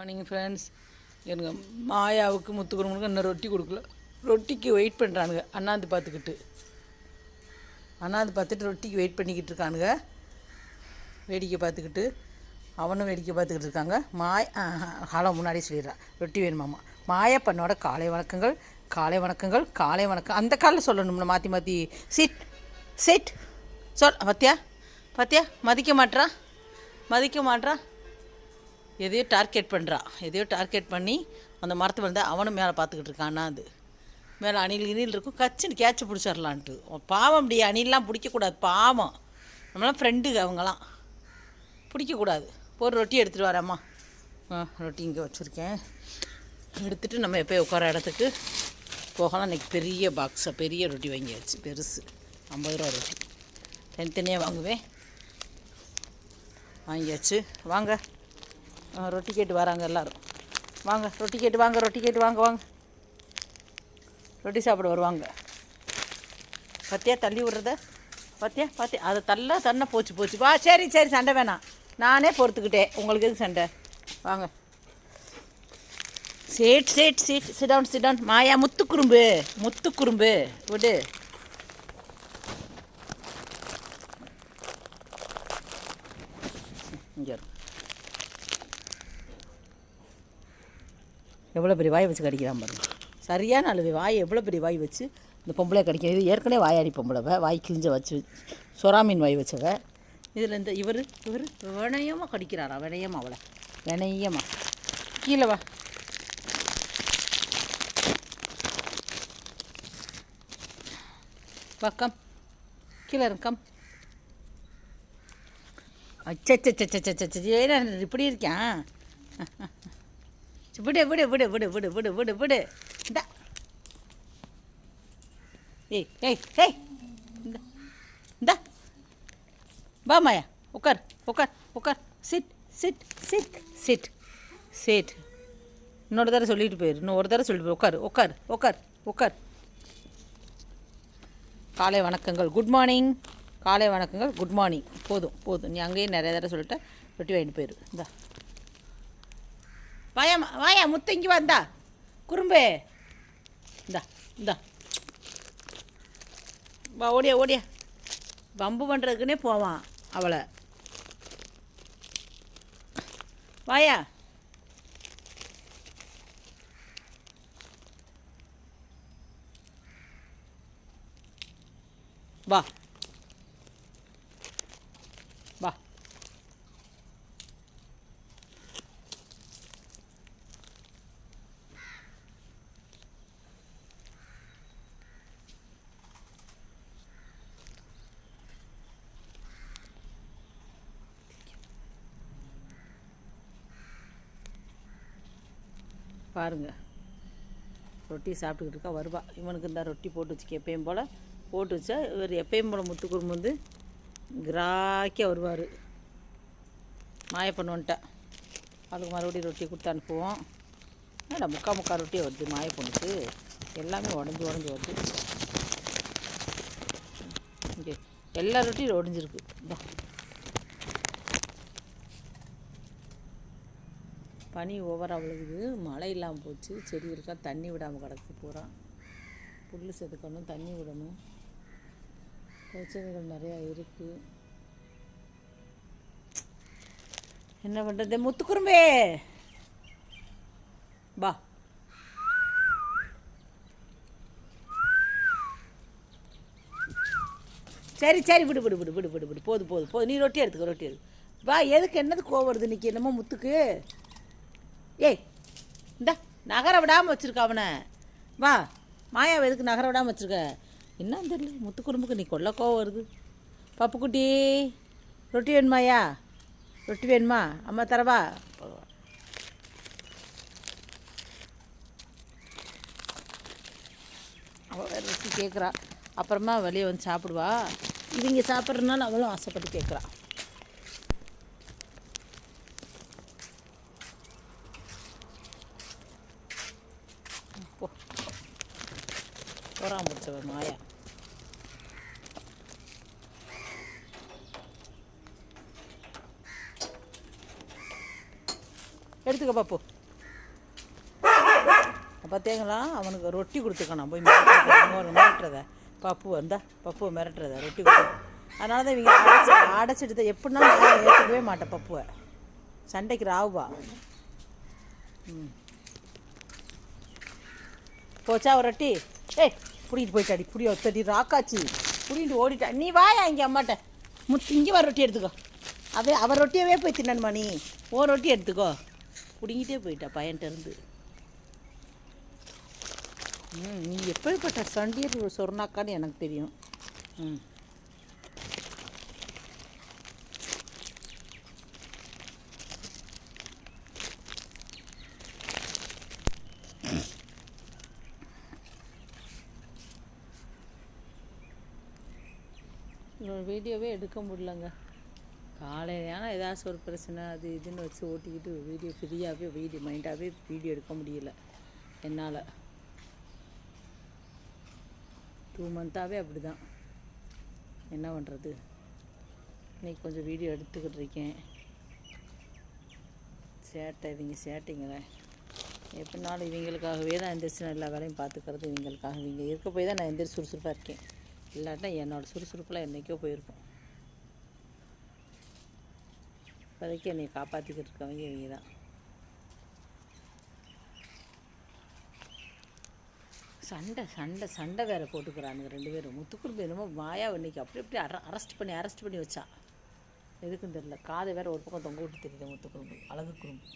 Morning friends எனக்கு மாயாவுக்கு முத்துக்குறவங்களுக்கு இன்னும் ரொட்டி கொடுக்கல. ரொட்டிக்கு வெயிட் பண்ணுறானுங்க அண்ணாந்து பார்த்துக்கிட்டு. அண்ணாந்து பார்த்துட்டு ரொட்டிக்கு வெயிட் பண்ணிக்கிட்டு இருக்கானுங்க. வேடிக்கை பார்த்துக்கிட்டு. அவனும் வேடிக்கை பார்த்துக்கிட்டு இருக்காங்க. மாய் ஹலோ முன்னாடியே சொல்லிடுறான் ரொட்டி வேணுமாம்மா மாயப்பண்ணோட காலை வணக்கங்கள் காலை வணக்கங்கள் காலை வணக்கம். அந்த காலில் சொல்லணும்ல மாற்றி மாற்றி சிட் சிட் சொல் பத்தியா? பத்தியா? மதிக்க மாட்டேறான் மதிக்க மாட்டேறான் எதையோ டார்கெட் பண்ணுறான் எதையோ டார்கெட் பண்ணி அந்த மரத்து வந்து அவனும் மேலே பார்த்துக்கிட்டு இருக்கான். அது. மேலே அணில் இனில் இருக்கும். கச்சின்னு கேட்ச் பிடிச்சிடலான்ட்டு பாவம் அப்படி அணிலாம் பிடிக்கக்கூடாது. பாவம். நம்மளாம் ஃப்ரெண்டுங்க அவங்களாம். பிடிக்கக்கூடாது. ஒரு ரொட்டி எடுத்துகிட்டு வரேம்மா. ஆ ரொட்டி இங்கே வச்சுருக்கேன். எடுத்துகிட்டு நம்ம எப்போ உட்கார இடத்துக்கு போகலாம். இன்றைக்கி பெரிய பாக்ஸை பெரிய ரொட்டி வாங்கியாச்சு. பெருசு. ஐம்பது ரூபா ரொட்டி. தனித்தனியாக வாங்குவேன். வாங்கியாச்சு. வாங்க. ரொட்டி கேட்டு வராங்க எல்லோரும். வாங்க ரொட்டி கேட்டு வாங்க ரொட்டி கேட்டு வாங்க வாங்க. ரொட்டி சாப்பிட வருவாங்க. பத்தியா தள்ளி விட்றத? பத்தியா பார்த்தியா அதை தள்ள தன்னை போச்சு போச்சு. வா சரி சரி சண்டை வேணாம். நானே பொறுத்துக்கிட்டேன். உங்களுக்கு எது சண்டை? வாங்க. Sit sit seat sit down sit down Maya முத்துக்குறும்பு முத்துக்குறும்பு விடு. இங்கே இருக்கும் எவ்வளோ பெரிய வாய் வச்சு கடிக்கிறான் பாருங்க சரியான அளவு வாய் எவ்வளோ பெரிய வாய் வச்சு இந்த பொம்பளை கடிக்கும் இது ஏற்கனவே வாயாடி பொம்பளை வாய் கிழிஞ்ச வச்சு சொராமீன் வாய் வச்சவ. இதில் இந்த இவர் இவர் வினயமாக கடிக்கிறாரா? வினயமா அவளை? வினயமா. கீழே வா. வா கம். கீழே இரு கம். அச்சச்சச்சச்சச்சச்ச ஏன்னா இப்படி இருக்கான். விடு விடு விடு விடு விடு விடு விடு விடு. இந்த. ஏய் ஏய் ஏய். இந்த. இந்த. வா மாயா. உட்கார் உட்கார் உட்கார் sit sit sit sit sit இன்னொரு தடவை சொல்லிட்டு போயிரு. இன்னும் ஒரு தடவை சொல்லிட்டு போயிரு. உட்கார் உட்கார் உட்கார் உட்கார் காலை வணக்கங்கள். குட் மார்னிங் காலை வணக்கங்கள். குட் மார்னிங் போதும் போதும். நீ அங்கேயே நிறைய தடவை சொல்லிட்டு ரொட்டி வாங்கிட்டு போயிரு. இந்தா. வாயா வாயா முத்து இங்கே வந்தா குறும்பு. இந்தா இந்தா. வா ஓடியா ஓடியா. வம்பு பண்ணுறதுக்குன்னே போவான் அவளை. வாயா. வா. வா. பாருங்கள் ரொட்டி சாப்பிட்டுக்கிட்டு இருக்கா வருவா. இவனுக்கு இந்த ரொட்டி போட்டு வச்சுக்க எப்பயும் போல் போட்டு வச்சா இவர் எப்பயும் போல் முத்துக்குறும்பு வந்து கிராக்கியாக வருவார். மாய பண்ணுவன்ட்டா அதுக்கு மறுபடியும் ரொட்டி கொடுத்து அனுப்புவோம். ஏடா முக்கா முக்கா ரொட்டியே வருது மாய பொண்ணுக்கு எல்லாமே உடஞ்சி உடஞ்சி வருது. இங்கே எல்லா ரொட்டியும் உடஞ்சிருக்கு. பனி ஓவராக விழுகுது மழை இல்லாமல் போச்சு. செடி இருக்கா தண்ணி விடாமல் கிடக்கு பூரா புல் செதுக்கணும் தண்ணி விடணும். பிரச்சனைகள் நிறையா இருக்குது என்ன பண்ணுறது முத்துக்குறும்பே பா சரி சரி விடு விடு விடு விடு விடு. விடு போது போது போது. நீ ரொட்டி எடுத்துக்க ரொட்டி எடுத்து வா எதுக்கு என்னது கோவம் வருது இன்னைக்கு? என்னமோ முத்துக்கு. ஏய் இந்த நகர விடாமல் வச்சுருக்க அவனை. வா மாயாவை எதுக்கு நகர விடாமல் வச்சுருக்க? என்னன்னு தெரியல முத்து குடும்புக்கு நீ கொள்ள கோவம் வருது. பப்புக்குட்டி ரொட்டி வேணுமாயா ரொட்டி வேணுமா? அம்மா தரவா? அவள் வேறு ரொட்டி கேட்குறா அப்புறமா வெளியே வந்து சாப்பிடுவா. இவங்க சாப்பிட்றதுனால அவளும் ஆசைப்பட்டு கேட்குறான் போ போறான் முடிச்சவன் மாயா எடுத்து எடுத்துக்க பாப்பு. பார்த்தீங்களா? அவனுக்கு ரொட்டி கொடுத்துக்கணும் போய் மிரட்டுறத. மிரட்டுறத. பப்பு வந்தா பப்புவை மிரட்டுறத ரொட்டி கொடுத்து அதனால தான் இவங்க அடைச்சி அடைச்சிட்டு தான் எப்படினாலும் நான் ஏற்றுக்கவே மாட்டேன் பப்புவை. சண்டைக்கு ராவுவா. ம். போச்சா ஒரு ரொட்டி? ஏய் புடிக்கிட்டு போயிட்டாடி புடி ஒத்தடி ராக்காச்சி. புடிட்டு ஓடிட்டா. நீ வாயா இங்கே அம்மாட்ட. முத்து இங்கே வர ரொட்டி எடுத்துக்கோ. அவ அவர் ரொட்டியவே போய் தின்னணுமா நீ? ஓ ரொட்டி எடுத்துக்கோ. பிடிங்கிட்டே போயிட்டா பையன்ட்ட இருந்து. ம் நீ எப்படிப்பட்ட சண்டியர் சொன்னாக்கான்னு எனக்கு தெரியும். ம். வீடியோவே எடுக்க முடியலங்க. காலையில் ஆனால் ஏதாச்சும் ஒரு பிரச்சனை அது இதுன்னு வச்சு ஓட்டிக்கிட்டு வீடியோ ஃப்ரீயாகவே வீடியோ மைண்டாகவே வீடியோ எடுக்க முடியல. என்னால். டூ மந்த்தாகவே அப்படி தான் என்ன பண்ணுறது இன்னைக்கு கொஞ்சம் வீடியோ எடுத்துக்கிட்டு இருக்கேன். சேட்டை இவங்க சேட்டைங்களே. எப்படினாலும் இவங்களுக்காகவே தான் எந்திரிச்சு எல்லா வேலையும் பார்த்துக்கிறது இவங்களுக்காக. இவங்க இருக்க போய் தான் நான் எந்திரிச்சு சுறுசுறுப்பாக இருக்கேன். இல்லாட்டினா என்னோடய சுறுசுறுப்பில் என்றைக்கோ போயிருப்போம் இப்போதைக்கு என்னை காப்பாற்றிக்கிட்டு இருக்கவங்க இவங்க தான் சண்டை சண்டை சண்டை வேற போட்டுக்கிறானுங்க ரெண்டு பேரும். முத்துக்குறும்பு என்னமோ மாயா இன்னைக்கு அப்படி அப்படி அர அரெஸ்ட் பண்ணி அரெஸ்ட் பண்ணி வச்சா. எதுக்குன்னு தெரியல. காதை வேற ஒரு பக்கம் தொங்க விட்டு தெரியுது முத்துக்குறும்பு அழகு குறும்பு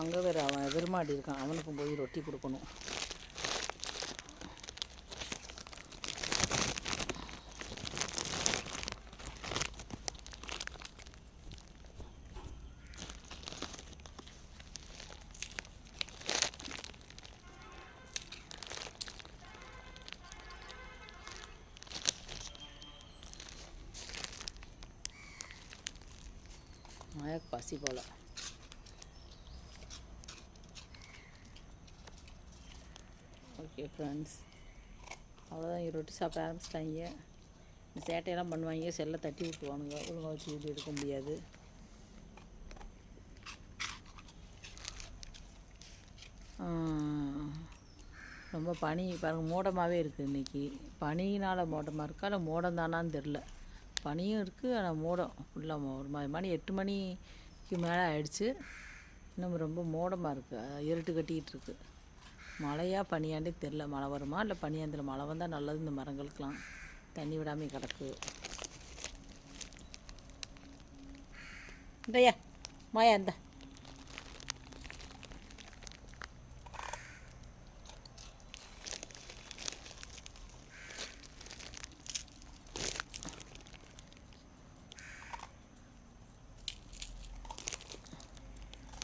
அங்கே வேறு அவன் எதிர்மாடி இருக்கான். அவனுக்கும் போய் ரொட்டி கொடுக்கணும். மாயாக்கு பசி போல. ஓகே ஃப்ரெண்ட்ஸ் அவ்வளோதான் ரொட்டி சாப்பிட ஆரம்பிச்சிட்டாங்க. இந்த சேட்டையெல்லாம் பண்ணுவாங்க செல்லை தட்டி விட்டுருவானுங்க. ஒழுங்காக வச்சு வீடியோ எடுக்க முடியாது. ரொம்ப பனி பாருங்க மூடமாகவே இருக்குது இன்றைக்கி பனியினால் மூடமாக இருக்கா இல்லை மூடம் தானான்னு தெரில பனியும் இருக்குது ஆனால் மூடம் ஃபுல்லாக ஒரு மாதிரி மணி எட்டு மணிக்கு மேலே ஆயிடுச்சு. இன்னும் ரொம்ப மூடமாக இருக்குது இருட்டு கட்டிக்கிட்டு இருக்குது மழையா பனியாண்டே தெரில மழை வருமா இல்லை பனியாந்தில் மழை வந்தால் நல்லது இந்த மரங்களுக்கெலாம் தண்ணி விடாமல் கிடக்கு. இந்தையா மாயா இந்த.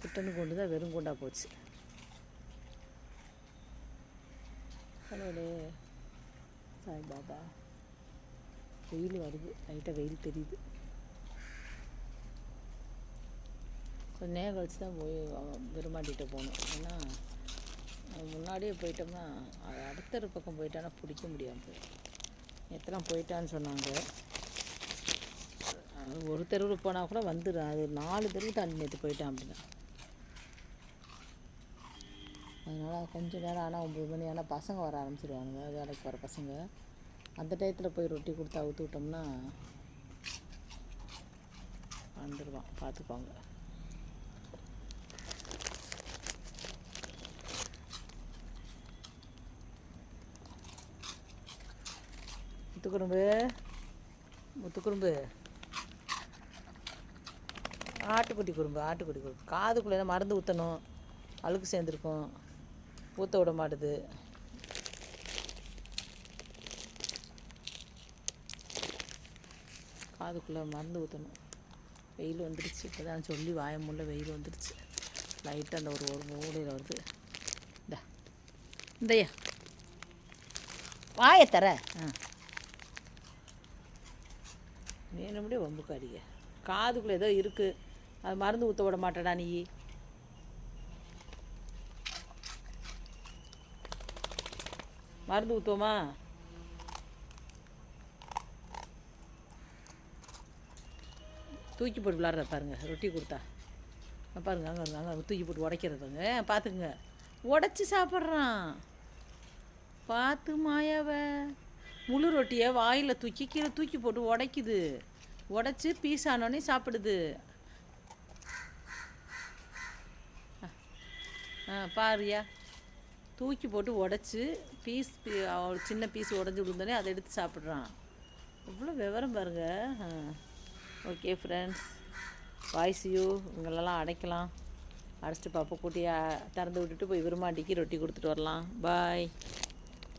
குட்டனு கொண்டு தான் வெறும் கொண்டா போச்சு. கடவுளே சாய் பாபா. வெயில் வருது. லைட்டாக வெயில் தெரியுது. கொஞ்ச நேரம் கழிச்சு தான் போய் விரும்பாண்டிகிட்ட போகணும் ஏன்னா முன்னாடியே போயிட்டோம்னா அது அடுத்த ஒரு பக்கம் போயிட்டானா பிடிக்க முடியாமல் போயிடும் எத்தனை போயிட்டான்னு சொன்னாங்க. அது ஒரு தெருவில் போனால் கூட வந்துடும் அது நாலு தெருவு தாண்டி நேற்று போயிட்டான் அப்படின்னா அதனால் கொஞ்சம் நேரம் ஆனால் ஒம்பது மணி ஆனால் பசங்க வர ஆரம்பிச்சிடுவானுங்க வேலைக்கு வர பசங்க. அந்த டயத்தில் போய் ரொட்டி கொடுத்து அவுத்து விட்டோம்னா வந்துடுவான் பார்த்துக்கோங்க முத்துக்குறும்பு முத்துக்குறும்பு. ஆட்டுக்குட்டி குறும்பு ஆட்டுக்குட்டி குறும்பு. காதுக்குள்ளே மருந்து ஊற்றணும் அழுக்கு சேர்ந்துருக்கும். ஊற்ற விட மாட்டுது. காதுக்குள்ளே மருந்து ஊற்றணும் வெயில் வந்துடுச்சு இப்போ தான் சொல்லி வாயமுள்ள வெயில் வந்துடுச்சு லைட்டாக அந்த ஒரு ஒரு மூலையில் வருது. இந்த. இந்தய்யா வாயை தர. ஆ. வேணும்னே அடிக்க காதுக்குள்ளே ஏதோ இருக்குது அது மருந்து ஊற்ற விட மாட்டேடா நீ. மருந்து ஊற்றுவோமா தூக்கி போட்டு விளாட்ற பாருங்க ரொட்டி கொடுத்தா. பாருங்க அங்கே அங்கே அங்கே தூக்கி போட்டு உடைக்கிறதுங்க பார்த்துக்குங்க உடச்சி சாப்பிட்றான். பார்த்து மாயாவ. முழு ரொட்டியை வாயில் தூக்கி கீழே தூக்கி போட்டு உடைக்குது. உடச்சி பீஸ் ஆனோடனே சாப்பிடுது ஆ பாருயா. தூக்கி போட்டு உடச்சி பீஸ் சின்ன பீஸ் உடஞ்சி விழுந்தோடனே அதை எடுத்து சாப்பிட்றான். இவ்வளோ விவரம் பாருங்க. ஓகே ஃப்ரெண்ட்ஸ் வாய்ஸ் யூ இவங்களெல்லாம் அடைக்கலாம். அடைச்சிட்டு பாப்பா கூட்டியை திறந்து விட்டுட்டு போய் விரும்மாண்டிக்கு ரொட்டி கொடுத்துட்டு வரலாம். பாய்